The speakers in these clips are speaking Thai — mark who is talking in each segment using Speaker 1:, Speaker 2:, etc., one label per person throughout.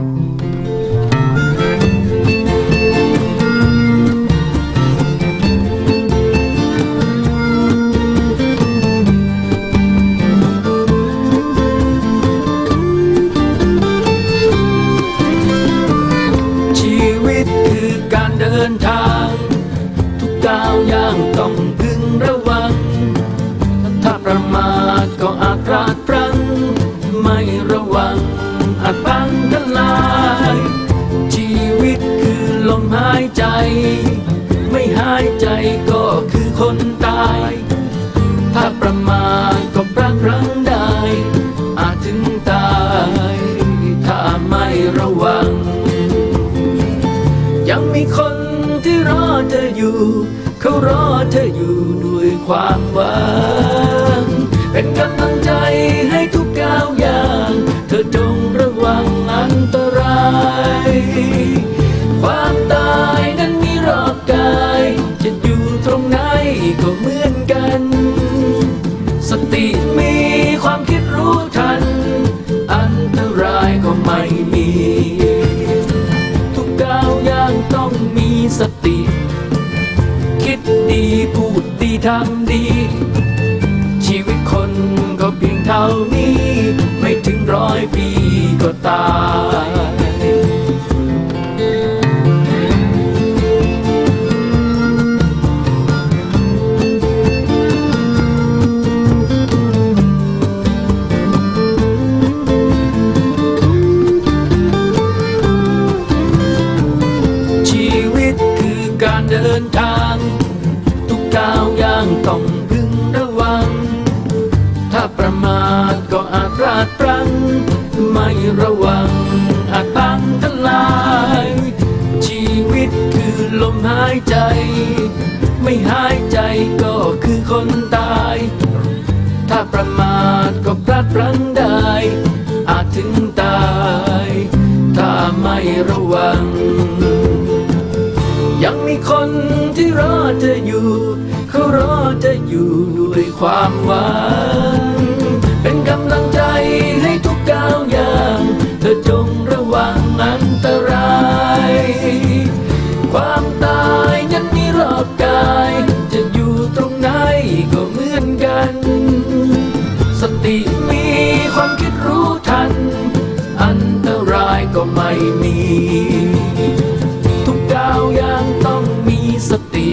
Speaker 1: ชี มีคนที่รอเธออยู่ เขารอเธออยู่ด้วยความหวัง เป็นกำลังใจให้ทุกก้าวย่าง เธอจงระวังอันตราย ความตายนั้นมีรอบกาย จะอยู่ตรงไหนก็เมื่อ ทำดี ชีวิตคนก็เพียงเท่านี้ ไม่ถึงร้อยปีก็ตายชีวิตคือการเดินทาง ก้าวย่างต้องพึงระวัง ถ้าประมาทก็อาจพลาดพลั้งไม่ระวังอาจพังทลาย ชีวิตคือลมหายใจ ไม่หายใจก็คือคนตาย ถ้าประมาทก็พลาดพลั้งได้ อาจถึงตาย ถ้าไม่ระวัง รอเธอยู่ด้วยความหวังเป็นกำลังใจให้ทุกก้าวย่างเธอจงระวังอันตราย ความตายนั้นมีรอบกาย จะอยู่ตรงไหนก็เหมือนกัน สติมีความคิดรู้ทัน อันตรายก็ไม่มี ทุกก้าวย่างต้องมีสติ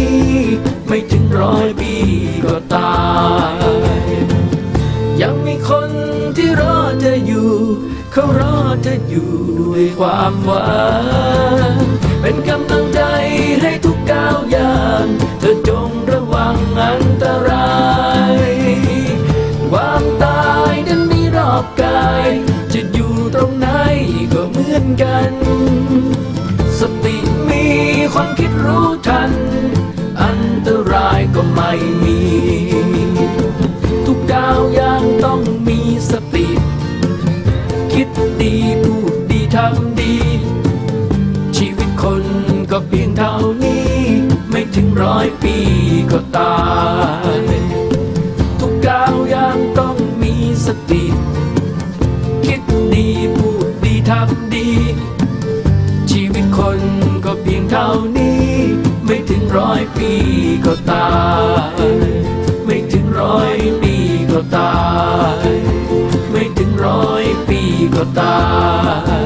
Speaker 1: นี้ ไม่ถึงร้อยปีก็ตาย ยังมีคนที่รอเธออยู่ เขารอเธออยู่ด้วยความหวังเป็นกำลังใจให้ทุกก้าวย่างเธอจงระวังอันตรายความตายนั้นมีรอบกาย จะอยู่ตรงไหนก็เหมือนกัน สติมีความคิดรู้ทัน อันตรายก็ไม่มี ทุกดาวย่างต้องมีสติ คิดดีพูดดีทำดี ชีวิตคนก็เพียงเท่านี้ ไม่ถึงร้อยปีก็ตาย ร้อยปีก็ตาย ไม่ถึงร้อยปีก็ตาย ไม่ถึงร้อยปีก็ตาย